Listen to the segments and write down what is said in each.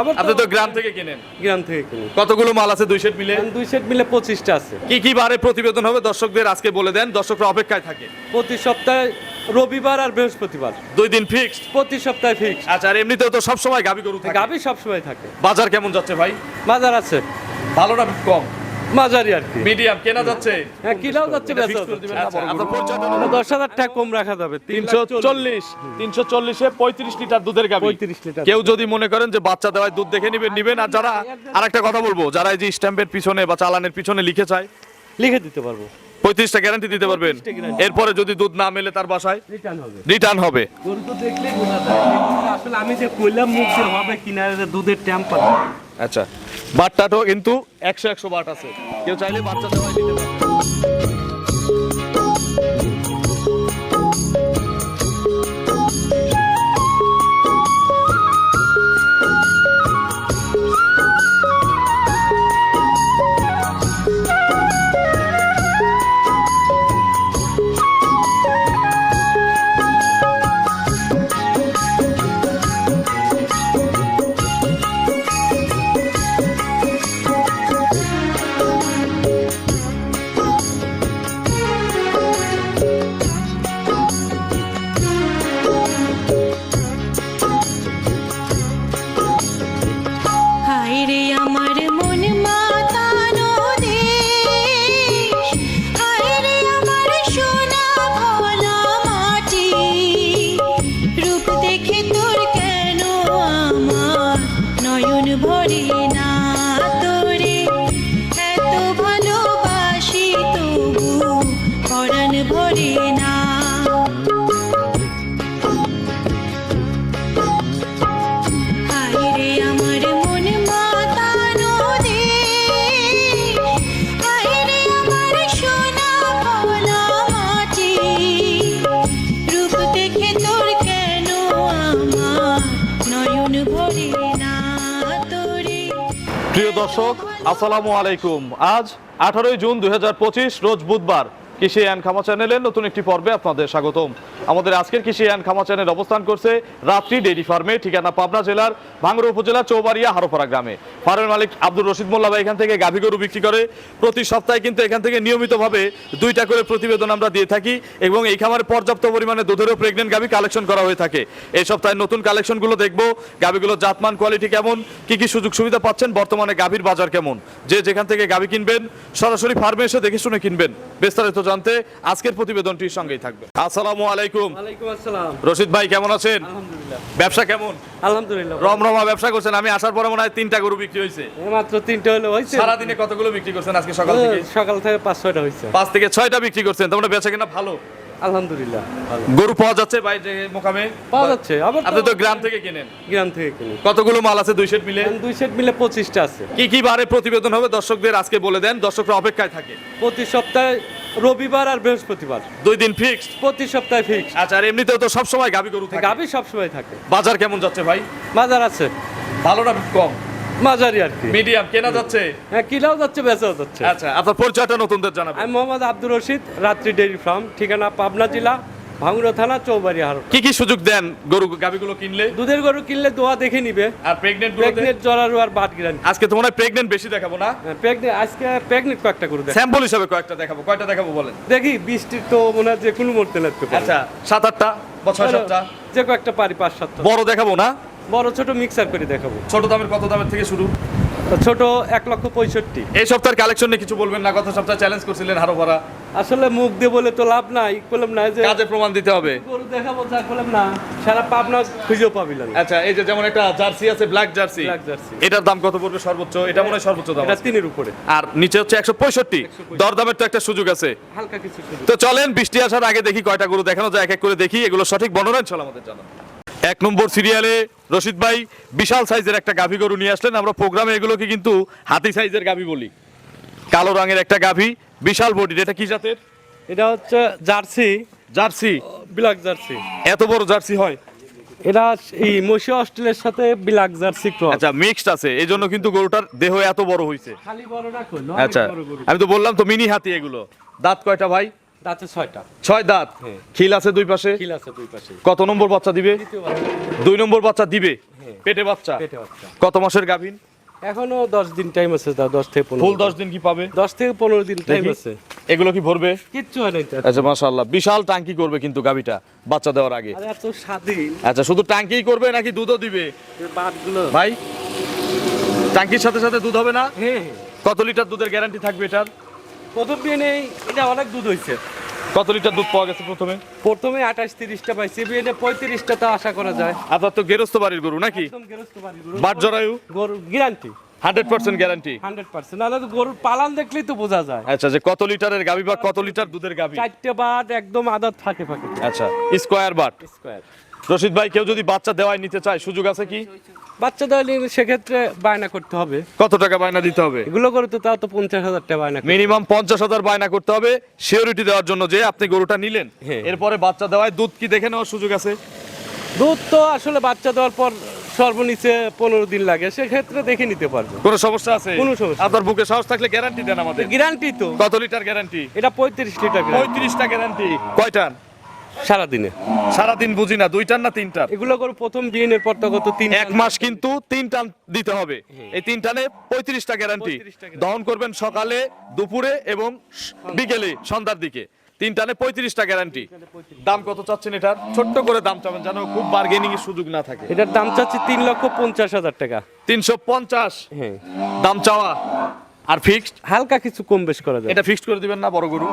আবার আপনি তো গ্রাম থেকে কিনেন। গ্রাম থেকে কিনি। কতগুলো মাল আছে? দুই সেট মিলে? দুই সেট মিলে পঁচিশটা আছে। কি কি বারে প্রতিবেদন হবে? দর্শকদের আজকে বলে দেন। দর্শকরা অপেক্ষায় থাকে। প্রতি সপ্তাহে রবিবার আর বৃহস্পতিবার। দুই দিন ফিক্সড প্রতি সপ্তাহে ফিক্স আচ্ছা আর এমনিতেও তো সবসময় গাবি গরু থাকে। গাবি সবসময় থাকে। বাজার কেমন যাচ্ছে ভাই? বাজার আছে। ভালো না কম? মাঝারি আর কি। মিডিয়াম কেনা যাচ্ছে? হ্যাঁ কিনাও যাচ্ছে আচ্ছা, আপনার দশ হাজার টাকা কম রাখা যাবে তিনশো চল্লিশ তিনশো চল্লিশে পঁয়ত্রিশ লিটার দুধের গাবি 35 লিটার। কেউ যদি মনে করেন যে বাচ্চা দেওয়ায় দুধ দেখে নিবেন নিবেন আর যারা আরেকটা কথা বলব যারা এই যে স্ট্যাম্পের পিছনে বা চালানের পিছনে লিখে চায় লিখে দিতে পারব। পঁয়ত্রিশটা গ্যারান্টি দিতে পারবেন। 35 টা guarantee। এরপরে যদি দুধ না মেলে তার বাসায় রিটার্ন হবে। রিটার্ন হবে। গরু তো দেখলেই বোঝা যায়। এগুলো আসলে আমি যে কইলাম মুখ হবে কিনারে দুধের ট্যাম্পার আচ্ছা বাটটাটাও কিন্তু একশো একশো বাট আছে। কেউ চাইলে বাচ্চা দেওয়াই দিতে পারে। নয়ন ভরে না। প্রিয় দর্শক আসসালামু আলাইকুম। আজ আঠারোই জুন দু হাজার পঁচিশ রোজ বুধবার। কৃষি অ্যান্ড খামা চ্যানেলের নতুন একটি পর্বে আপনাদের স্বাগতম। আমাদের আজকের কৃষি অ্যান্ড খামা চ্যানেল অবস্থান করছে রাত্রি ডেইরি ফার্মে, ঠিকানা পাবনা জেলার ভাঙ্গুড়া উপজেলা চৌবাড়িয়া হারোপাড়া গ্রামে। ফার্মের মালিক আব্দুর রশিদ মোল্লা ভাই এখান থেকে গাভী গরু বিক্রি করে, প্রতি সপ্তাহে কিন্তু এখান থেকে নিয়মিতভাবে দুইটা করে প্রতিবেদন আমরা দিয়ে থাকি এবং এই খামারে পর্যাপ্ত পরিমাণে দুধেরও প্রেগনেন্ট গাভী কালেকশন করা হয়ে থাকে। এই সপ্তাহে নতুন কালেকশনগুলো দেখব গাভীগুলোর জাতমান কোয়ালিটি কেমন, কি কি সুযোগ সুবিধা পাচ্ছেন, বর্তমানে গাভীর বাজার কেমন। যে যেখান থেকে গাভী কিনবেন, সরাসরি ফার্মে এসে দেখে শুনে কিনবেন। বিস্তারিত জানতে আজকের প্রতিবেদনটির সঙ্গেই থাকবে আসসালামু আলাইকুম। আসসালাম। রশিদ ভাই কেমন আছেন? ব্যবসা কেমন? আলহামদুলিল্লাহ। রমরমা ব্যবসা করছেন আমি আসার পরে মনে হয় তিনটা গরু বিক্রি হয়েছে। মাত্র তিনটা হলো হয়েছে? সারাদিনে কতগুলো বিক্রি করছেন আজকে সকাল থেকে? সকাল থেকে পাঁচ ছয়টা হয়েছে। পাঁচ থেকে ছয়টা বিক্রি করছেন তোমরা বেচা কিনা ভালো। আলহামদুলিল্লাহ গরু পাওয়া যাচ্ছে ভাই যে মোকামে? পাওয়া যাচ্ছে আবার আপনি তো গ্রাম থেকে কেনেন। গ্রাম থেকে কিনি। কতগুলো মাল আছে দুই সেট মিলে? দুই সেট মিলে পঁচিশটা আছে। কি কি বারে প্রতিবেদন হবে? দর্শকদের আজকে বলে দেন দর্শকরা অপেক্ষায় থাকে। প্রতি সপ্তাহে রবিবার আর বৃহস্পতিবার। দুই দিন ফিক্সড প্রতি সপ্তাহে ফিক্স আচ্ছা আর এমনিতেও তো সবসময় গাবি গরু থাকে। গাবি সবসময় থাকে। বাজার কেমন যাচ্ছে ভাই? বাজার আছে। ভালো না কম। মাঝারি আর কি। মিডিয়াম কেনা যাচ্ছে? হ্যাঁ কিনাও যাচ্ছে বেচাও যাচ্ছে। আচ্ছা আপনার পরিচয়টা নতুনদের জানাবেন। আমি মোহাম্মদ আব্দুর রশিদ রাত্রি ডেইরি ফার্ম ঠিকানা পাবনা জেলা থানা চৌবাড়ি হার কি কি সুযোগ দেন গরু গাবিগুলো কিনলে? দুধের গরু কিনলে দোয়া দেখে নিবে। আর প্রেগনেন্ট প্রেগনেন্ট জরারু আর বাট গ্রান্ট আজকে তো মনে হয় প্রেগনেন্ট বেশি দেখাবো না? প্রেগনেন্ট আজকে প্রেগনেন্ট কয়েকটা করে দেখ স্যাম্পল হিসাবে কয়েকটা দেখাবো। কয়টা দেখাবো বলেন? দেখি বৃষ্টির তো মনে হয় যে কোনো মুহূর্তে লাগতে আচ্ছা সাত আটটা বা ছয় সাতটা? যে কয়েকটা পারি পাঁচ সাতটা। বড় দেখাবো না? বড় ছোট মিক্সার করে দেখাবো। ছোট দামের কত দামের থেকে শুরু? ছোট এক লক্ষ পঁয়ষট্টি। এই সপ্তাহের কালেকশন নিয়ে কিছু বলবেন না? গত সপ্তাহে চ্যালেঞ্জ করছিলেন হারো ভাড়া আসলে মুখ দিয়ে বলে তো লাভ নাই বললাম না যে কাজে প্রমাণ দিতে হবে। গরু দেখাবো যা বললাম না সারা পাবনা খুঁজেও পাবিলেন আচ্ছা এই যে যেমন একটা জার্সি আছে ব্ল্যাক জার্সি Black jersey। এটার দাম কত পড়বে সর্বোচ্চ? এটা মনে হয় সর্বোচ্চ দাম এটা। তিনের উপরে। আর নিচে হচ্ছে একশো পঁয়ষট্টি। দরদামের তো একটা সুযোগ আছে। হালকা কিছু শুধু তো চলেন বৃষ্টি আসার আগে দেখি কয়টা গরু দেখানো যায় এক এক করে দেখি। এগুলো সঠিক বর্ণনা চল আমাদের জানা এক নম্বর সিরিয়ালে রশিদ ভাই বিশাল সাইজের একটা গাভী গরু নিয়ে আসলেন। আমরা প্রোগ্রামে এগুলোকে কিন্তু হাতি সাইজের গাভী বলি। কালো রঙের একটা গাভী বিশাল বডির। এটা কি জাতের? এটা হচ্ছে জার্সি। জার্সি? Black jersey. এত বড় জার্সি হয়? এটা এই মসি অস্ট্রেলিয়ার সাথে ব্ল্যাক জার্সি ক্রস আচ্ছা মিক্সড আছে। এই জন্য কিন্তু গরুটার দেহ এত বড় হয়েছে খালি বড় রাখো আচ্ছা আমি তো বললাম তো মিনি হাতি এগুলো। দাঁত কয়টা ভাই? তাতে ছয়টা। ছয় দাঁত? হ্যাঁ। খিল আছে দুই পাশে? কিল আছে দুই পাশে। কত নম্বর বাচ্চা দিবে? দুই নম্বর বাচ্চা দিবে? হ্যাঁ। পেটে বাচ্চা? পেটে বাচ্চা। কত মাসের গাভিন? এখনও দশ দিন টাইম আছে তা দশ থেকে পনেরো ফুল দশ দিন কি পাবে? দশ থেকে পনেরো দিন টাইম আছে। এগুলো কি ভরবে? কিচ্ছু হয় না আচ্ছা মাশাআল্লাহ। বিশাল টাঙ্কি করবে কিন্তু গাভিটা বাচ্চা দেওয়ার আগে। এত স্বাধীন। আচ্ছা শুধু টাঙ্কিই করবে নাকি দুধও দিবে? ভাই টাঙ্কির সাথে সাথে দুধ হবে না? হ্যাঁ। কত লিটার দুধের গ্যারান্টি থাকবে এটার? প্রথম বিয়ে এটা অনেক দুধ হয়েছে কত লিটার দুধ পাওয়া গেছে প্রথমে? প্রথমে আঠাশ তিরিশটা পাইছি বিয়ে পঁয়ত্রিশটা তো আশা করা যায়। আপনার তো গেরস্ত বাড়ির গরু নাকি? গরু। বাট জরায়ু? গরুর guarantee. Hundred percent guarantee? Hundred percent. নাহলে গরুর পালান দেখলেই তো বোঝা যায়। আচ্ছা যে কত লিটারের গাবি বা কত লিটার দুধের গাবি চারটে বাট একদম আদাত ফাঁকে ফাঁকে। আচ্ছা স্কোয়ার বাট? স্কোয়ার। রশিদ ভাই কেউ যদি বাচ্চা দেওয়াই নিতে চায় সুযোগ আছে কি? বাচ্চা দেওয়া নিলে সেক্ষেত্রে বায়না করতে হবে। কত টাকা বায়না দিতে হবে? এগুলো করে তো তাও তো পঞ্চাশ হাজার টাকা বায়না মিনিমাম পঞ্চাশ হাজার বায়না করতে হবে সিওরিটি দেওয়ার জন্য যে আপনি গরুটা নিলেন। হ্যাঁ। এরপরে বাচ্চা দেওয়ায় দুধ কি দেখে নেওয়ার সুযোগ আছে? দুধ তো আসলে বাচ্চা দেওয়ার পর সর্বনিচে পনেরো দিন লাগে সেক্ষেত্রে দেখে নিতে পারব। কোনো সমস্যা আছে? কোনো সমস্যা আপনার বুকে সাহস থাকলে গ্যারান্টি দেন আমাদের। গ্যারান্টি তো। কত লিটার গ্যারান্টি এটা পঁয়ত্রিশ লিটার পঁয়ত্রিশটা গ্যারান্টি কয়টার? সারাদিনে। সারাদিন বুঝি না দুইটার না তিনটার? এগুলো করে প্রথম বিয়ের পর তো কত তিন এক মাস কিন্তু তিন টান দিতে হবে। এই তিন টানে পঁয়ত্রিশটা গ্যারান্টি 35টা guarantee। দহন করবেন সকালে দুপুরে এবং বিকেলে সন্ধ্যার দিকে। তিন টানে পঁয়ত্রিশটা গ্যারান্টি দাম কত চাচ্ছেন এটার? ছোট্ট করে দাম চাবেন যেন খুব বার্গেনিং এর সুযোগ না থাকে। এটার দাম চাচ্ছি তিন লক্ষ পঞ্চাশ হাজার টাকা। তিনশো পঞ্চাশ? হ্যাঁ। দাম চাওয়া? আর ফিক্সড হালকা কিছু কম বেশ করা যাবে। এটা ফিক্সড করে দিবেন না বড় গরু।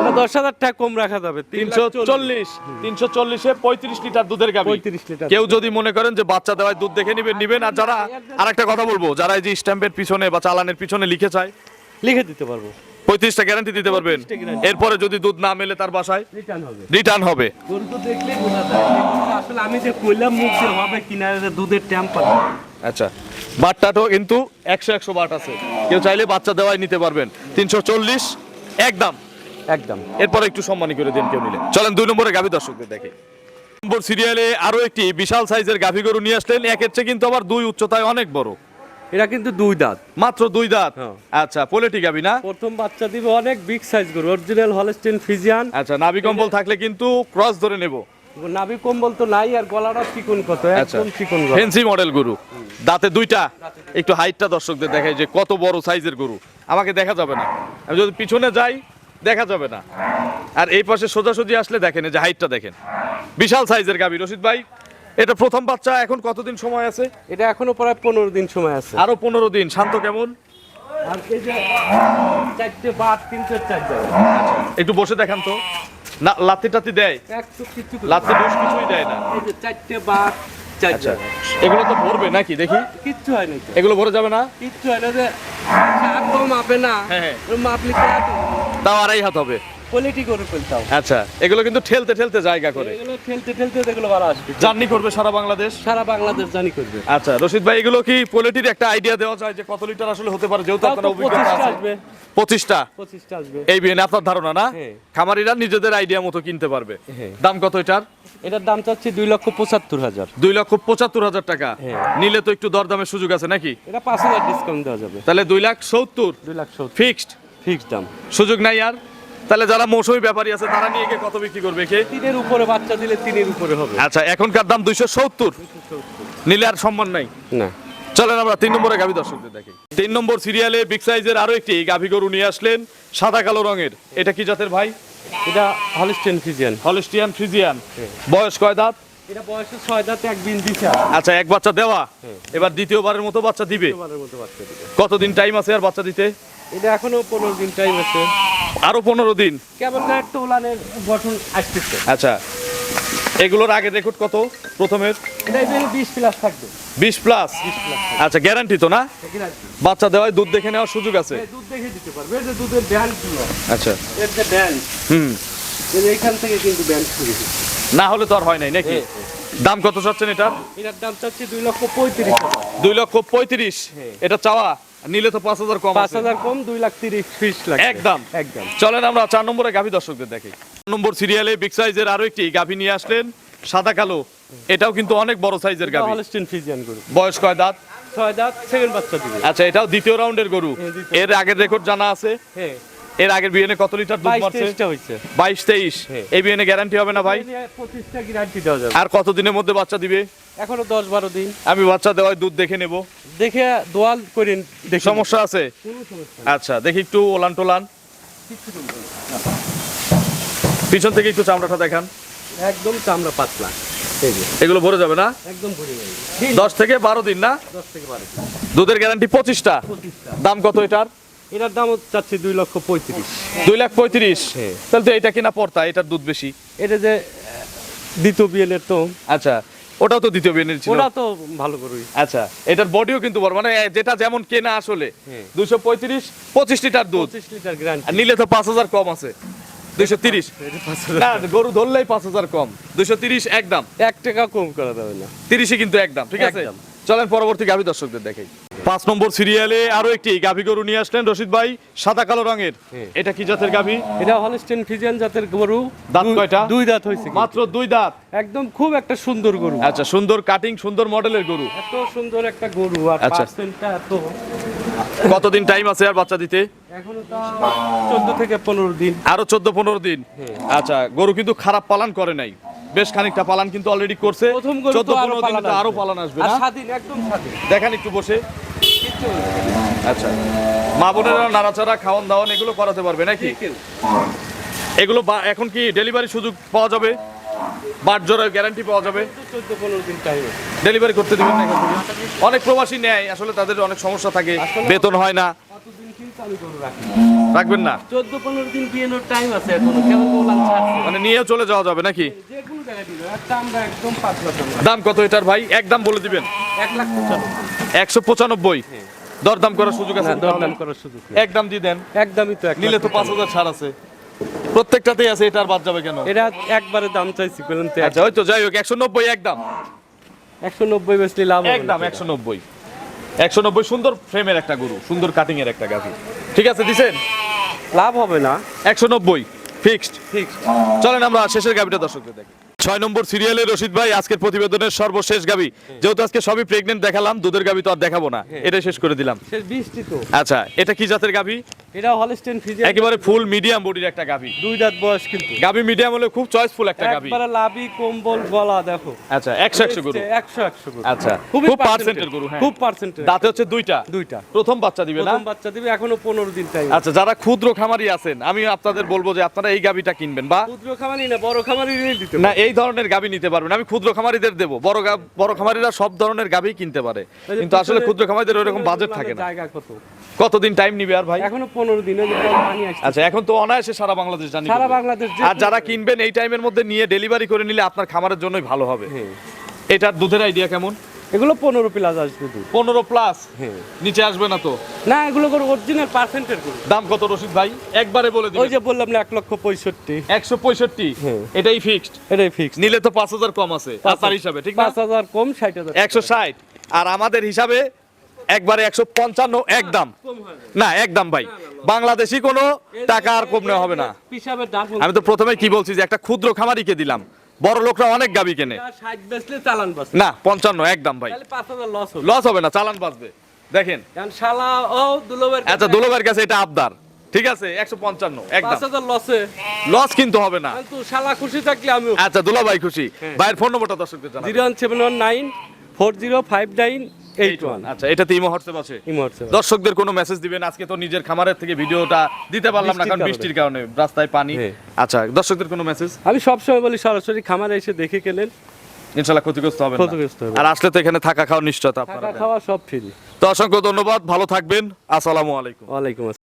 এটা দশ হাজার টাকা কম রাখা যাবে। তিনশো চল্লিশ। তিনশো চল্লিশে পঁয়ত্রিশ লিটার দুধের গাবি 35 লিটার। কেউ যদি মনে করেন যে বাচ্চা দেওয়ায় দুধ দেখে নিবেন নিবেন। আর যারা আরেকটা কথা বলব যারা এই যে স্ট্যাম্পের পিছনে বা চালানের পিছনে লিখে চায় লিখে দিতে পারব। পঁয়ত্রিশটা গ্যারান্টি দিতে পারবেন। 35 টা guarantee। এরপরে যদি দুধ না মেলে তার বাসায় রিটার্ন হবে। তো আমি যে কইলাম মুখ হবে কিনা দুধের ট্যাম্পার আচ্ছা। বাটটাও কিন্তু একশো একশো বাট আছে। কেউ চাইলে বাচ্চা দেওয়াই নিতে পারবেন। তিনশো চল্লিশ একদম। একদম। এরপর একটু সম্মানী করে দিন কেউ নিলে। চলেন দুই নম্বরে গাভী দর্শকদের দেখে। নম্বর সিরিয়ালে আরও একটি বিশাল সাইজের গাভী গরু নিয়ে আসলেন। একের চেয়ে কিন্তু আবার দুই উচ্চতায় অনেক বড়। এটা কিন্তু দুই দাঁত। মাত্র দুই দাঁত? হ্যাঁ। আচ্ছা পোলেটি গাভী না? প্রথম বাচ্চা দিবে অনেক বিগ সাইজ গরু অরিজিনাল হলস্টেন ফিজিয়ান আচ্ছা নাভি কম্বল থাকলে কিন্তু ক্রস ধরে নেব। নাভি কম্বল তো নাই আর গলাটা চিকন কত আচ্ছা। একদম চিকন গলা ফেন্সি মডেল গরু। দাঁতে দুইটা একটু হাইটটা দর্শকদের দেখাই যে কত বড় সাইজের গরু। আমাকে দেখা যাবে না। আমি যদি পিছনে যাই দেখা যাবে না। আর এই পাশে সোজাসুজি আসলে দেখেন যে হাইটটা দেখেন। বিশাল সাইজের গাবি রশিদ ভাই এটা প্রথম বাচ্চা এখন কতদিন সময় আছে? এটা এখনও প্রায় পনেরো দিন সময় আছে। আরও পনেরো দিন। শান্ত কেমন? একটু বসে দেখান তো। না লাত্তি টাতি দেয়। লাত্তি ডুস কিছুই দেয় না। চারটে বাঘ আচ্ছা এগুলো তো ভরবে নাকি দেখি? কিচ্ছু হয় না এগুলো ভরে যাবে না? কিচ্ছু হয় না যে মাপে না। হ্যাঁ, হ্যাঁ। মাপলি তাও আড়াই হাত হবে। কোয়ালিটি করে ফেলতাম। আচ্ছা এগুলো কিন্তু ঠেলতে ঠেলতে জায়গা করে। এগুলো ঠেলতে ঠেলতে এগুলো ভালো আসবে। জার্নি করবে সারা বাংলাদেশ? সারা বাংলাদেশ জানি করবে। আচ্ছা রশিদ ভাই এগুলো কি পোলেটির একটা আইডিয়া দেওয়া যায় যে কত লিটার আসলে হতে পারে? যেহেতু আপনার অভিজ্ঞতা আসবে। পঁচিশটা? পঁচিশটা আসবে। এই বিয়ে আপনার ধারণা না? হ্যাঁ। খামারিরা নিজেদের আইডিয়া মতো কিনতে পারবে। হ্যাঁ। দাম কত এটার? এটার দাম চাচ্ছি দুই লক্ষ পঁচাত্তর হাজার। দুই লক্ষ পঁচাত্তর হাজার টাকা। হ্যাঁ। নিলে তো একটু দরদামের সুযোগ আছে নাকি? এটা পাঁচ হাজার ডিসকাউন্ট দেওয়া যাবে। তাহলে দুই লাখ সত্তর। দুই লাখ সত্তর। ফিক্সড ফিক্স দাম। সুযোগ নাই আর? তাহলে যারা মৌসুমী ব্যাপারী আছে তারা নিয়ে গিয়ে কত বিক্রি করবে? কে তিনের উপরে বাচ্চা দিলে তিনের উপরে হবে। আচ্ছা এখনকার দাম দুইশো সত্তর। নিলে আর সম্মান নাই। না। চলেন আমরা তিন নম্বরে গাভী দর্শকদের দেখি। তিন নম্বর সিরিয়ালে বিগ সাইজের আরও একটি গাভী গরু নিয়ে আসলেন সাদা কালো রঙের। এটা কি জাতের ভাই? এটা হলিস্টেন ফিজিয়ান হলিস্টিয়ান ফ্রিজিয়ান বয়স কয় দাঁত? এটা বয়সে ছয় দাঁতে এক বিন দিছে। আচ্ছা এক বাচ্চা দেওয়া। এবার দ্বিতীয়বারের মতো বাচ্চা দিবে। এবারের মতো বাচ্চা দিবে। কতদিন টাইম আছে আর বাচ্চা দিতে? এটা এখনও পনেরো দিন টাইম আছে। আরও পনেরো দিন? কেবল না একটু উলানের গঠন আসতেছে। আচ্ছা। এগুলোর আগে রেকর্ড কত প্রথমের? এটা বিশ প্লাস থাকবে। বিশ প্লাস আচ্ছা গ্যারান্টি তো না? বাচ্চা দেওয়ায় দুধ দেখে নেওয়ার সুযোগ আছে? দুধ দেখে দিতে পারবে এই যে দুধের ব্যান্ডগুলো। আচ্ছা। এর যে ব্যান্ড হুম। এইখান থেকে কিন্তু ব্যান্ড শুরু না হলে তো আর হয় নাই নাকি? হ্যাঁ, দাম কত চাচ্ছেন এটা এটার দাম চাচ্ছি দুই লক্ষ পঁয়ত্রিশ দুই লক্ষ পঁয়ত্রিশ। হ্যাঁ। এটা চাওয়া? নিলে তো পাঁচ হাজার কম পাঁচ হাজার কম দুই লাখ তিরিশ ফিস লাগবে। একদম। একদম। চলেন আমরা চার নম্বরে গাভী দর্শকদের দেখি। চার নম্বর সিরিয়ালে বিগ সাইজের আরও একটি গাভী নিয়ে আসলেন সাদা কালো। এটাও কিন্তু অনেক বড় সাইজের গাভী। হলস্টিন ফিজিয়ান গরু। বয়স কয় দাঁত? ছয় দাঁত সেকেন্ড বাচ্চা দিবে আচ্ছা এটাও দ্বিতীয় রাউন্ডের গরু। হ্যাঁ, এর আগের রেকর্ড জানা আছে। হ্যাঁ। এর আগের বিয়েনে কত লিটার দুধ মারছে? তেইশটা হয়েছে। বাইশ তেইশ। হ্যাঁ। এই বিয়েনে গ্যারান্টি হবে না ভাই? পঁচিশটা গ্যারান্টি দেওয়া যাবে। আর কত দিনের মধ্যে বাচ্চা দিবে? এখনও দশ বারো দিন। আমি বাচ্চা দেওয়ায় দুধ দেখে নেব। দেখে দোয়াল করে দেখি সমস্যা আছে? আচ্ছা দেখি একটু ওলান টোলান। পিছন থেকে একটু চামড়াটা দেখান। একদম চামড়া পাতলা। এগুলো ভরে যাবে না? একদম ভরে যাবে। দশ থেকে বারো দিন না? দশ থেকে বারো দুধের গ্যারান্টি পঁচিশটা। পঁচিশটা। দাম কত এটার? এটার দাম চাচ্ছি দুই লক্ষ পঁয়ত্রিশ। দুই লাখ পঁয়ত্রিশ? হ্যাঁ। তাহলে তো এটা কিনা পড়তা এটার দুধ বেশি? এটা যে দ্বিতীয় বিয়েলের তো। আচ্ছা ওটাও তো দ্বিতীয় বিয়ে ছিল? ওরা তো ভালো করুই। আচ্ছা এটার বডিও কিন্তু বড় মানে যেটা যেমন কেনা আসলে হ্যাঁ। দুশো পঁয়ত্রিশ পঁচিশ লিটার দুধ। লিটার গ্যারান্টি নিলে তো পাঁচ হাজার কম আছে দুইশো তিরিশ। না গরু ধরলেই পাঁচ হাজার কম দুইশো তিরিশ একদম। এক টাকা কম করা যাবে না। তিরিশে কিন্তু একদম ঠিক আছে। চলেন পরবর্তী গাভী দর্শকদের দেখাই। পাঁচ নম্বর সিরিয়ালে আরও একটি গাভী গরু নিয়ে আসলেন রশিদ ভাই সাদা কালো রঙের। হ্যাঁ। এটা কি জাতের গাভী? এটা হলস্টেন ফিজিয়ান জাতের গরু। দাঁত কয়টা? দুই দাঁত হয়েছে মাত্র দুই দাঁত। একদম খুব একটা সুন্দর গরু। আচ্ছা সুন্দর কাটিং সুন্দর মডেলের গরু। এত সুন্দর একটা গরু আর আচ্ছা। পার্সেন্টটা এত। কতদিন টাইম আছে আর বাচ্চা দিতে? এখনও চোদ্দ থেকে পনেরো দিন। আরও চোদ্দ পনেরো দিন। হ্যাঁ। আচ্ছা গরু কিন্তু খারাপ পালন করে নাই। বেশ খানিকটা পালন কিন্তু অলরেডি করছে। চোদ্দ আরও পনেরো দিন আরও। পালন আসবে না? দেখেন একটু বসে। আচ্ছা। মা বোনেরা নাড়াচাড়া খাওয়ান দাওয়ান এগুলো করাতে পারবে নাকি? এগুলো এখন কি ডেলিভারি সুযোগ পাওয়া যাবে? বাট জোরের গ্যারান্টি পাওয়া যাবে? চোদ্দ পনেরো দিন টাইম ডেলিভারি করতে দিবেন না অনেক প্রবাসী নেয় আসলে তাদের অনেক সমস্যা থাকে বেতন হয় না। রাখবেন না? চোদ্দ পনেরো দিন বিয়েনোর টাইম আছে এখনও কেমন মানে নিয়েও চলে যাওয়া যাবে নাকি? দাম কত এটার ভাই? একদম বলে দিবেন। এক লাখ একশো পঁচানব্বই। দরদাম করার সুযোগ আছে? দরদাম করার সুযোগ। একদম দিয়ে দেন। একদমই তো এক নিলে তো পাঁচ হাজার ছাড় আছে। প্রত্যেকটাতেই আছে এটা আর বাদ যাবে কেন? এটা একবারে দাম চাইছি বললাম তো আচ্ছা ওই তো যাই হোক একশো নব্বই একদম একশো নব্বই বেশি লাভ একদম। একশো নব্বই। একশো নব্বই সুন্দর ফ্রেমের একটা গরু সুন্দর কাটিং এর একটা গাভি। ঠিক আছে দিছেন? লাভ হবে না। একশো নব্বই ফিক্সড ঠিক চলেন আমরা শেষের গাবিটা দর্শকদের দেখি। ছয় নম্বর সিরিয়ালে রশিদ ভাই আজকের প্রতিবেদনের সর্বশেষ গাবি। যেহেতু আজকে সবই প্রেগনেন্ট দেখালাম দুধের গাবি তো আর দেখাবো না। এটাই শেষ করে দিলাম। আচ্ছা এটা কি জাতের গাভি এটা হলস্টেন ফিজিয়ান একেবারে ফুল মিডিয়াম বডির একটা গাভি। দুই দাঁত বয়স কিন্তু। গাভি মিডিয়াম হলে খুব চয়েসফুল একটা গাভি। একবারে লাভি কম্বল গলা দেখো। আচ্ছা একশো একশো গরু। একশো একশো গরু। আচ্ছা খুব পার্সেন্টের গরু হ্যাঁ। খুব পার্সেন্টের দাঁতে হচ্ছে দুইটা। দুইটা। প্রথম বাচ্চা দিবে না? প্রথম বাচ্চা দিবে এখনও পনেরো দিন টাইম আচ্ছা যারা ক্ষুদ্র খামারি আছেন আমি আপনাদের বলব যে আপনারা এই গাবিটা কিনবেন বা ক্ষুদ্র খামারি না বড় খামারি দিতে না এই ধরনের গাবি নিতে পারবেন। আমি ক্ষুদ্র খামারিদের দেবো। বড় বড় খামারিরা সব ধরনের গাবি কিনতে পারে। কিন্তু আসলে ক্ষুদ্র খামারিদের ওইরকম বাজেট থাকে না। জায়গা কত? কতদিন টাইম নিবে আর ভাই? এখনও পনেরো দিনে আচ্ছা এখন তো অনায়াসে সারা বাংলাদেশ জানি সারা বাংলাদেশ আর যারা কিনবেন এই টাইমের মধ্যে নিয়ে ডেলিভারি করে নিলে আপনার খামারের জন্যই ভালো হবে। হ্যাঁ। এটার দুধের আইডিয়া কেমন? এগুলো পনেরো প্লাস আসবে দুধ। পনেরো প্লাস হ্যাঁ। নিচে আসবে না তো? না এগুলো করে অরিজিনাল পার্সেন্টের দাম কত রশিদ ভাই? একবারে বলে ওই যে বললাম না এক লক্ষ পঁয়ষট্টি। একশো পঁয়ষট্টি? হ্যাঁ। এটাই ফিক্সড এটাই ফিক্স নিলে তো পাঁচ হাজার কম আছে তার হিসাবে ঠিক পাঁচ হাজার কম ষাট হাজার। একশো ষাট। আর আমাদের হিসাবে একবারে একশো পঞ্চান্ন একদম না। একদম ভাই। বাংলাদেশি কোনো টাকা আর কম নেওয়া হবে না। আমি তো প্রথমে কি বলছি যে একটা ক্ষুদ্র খামারিকে দিলাম। বড় লোকরা অনেক গাবি কেনে। না পঞ্চান্ন একদম ভাই। লস হবে না চালান বাঁচবে। দেখেন। আচ্ছা দোলোবার কাছে এটা আবদার। ঠিক আছে একশো পঞ্চান্ন একদম লসে লস কিন্তু হবে না। শালা খুশি থাকলে আমিও আচ্ছা দুলা ভাই খুশি ভাইয়ের ফোন নম্বরটা দর্শকদের zero one seven one nine four zero five nine eight one আচ্ছা এটাতে ইমো হোয়াটসঅ্যাপ আছে? ইমোটস দর্শকদের কোনো মেসেজ দিবেন? আজকে তো নিজের খামারের থেকে ভিডিওটা দিতে পারলাম না কারণ বৃষ্টির কারণে। রাস্তায় পানি। হ্যাঁ। আচ্ছা দর্শকদের কোনো মেসেজ আমি সবসময় বলি সরাসরি খামারে এসে দেখে গেলেন ক্ষতিগ্রস্ত হবে ক্ষতিগ্রস্ত হবে। আর আসলে তো এখানে থাকা খাওয়া নিশ্চয়তা আপনারা থাকা খাওয়া সব ফ্রি তো অসংখ্য ধন্যবাদ ভালো থাকবেন। আসসালামু আলাইকুম। ওয়ালাইকুম আসসালাম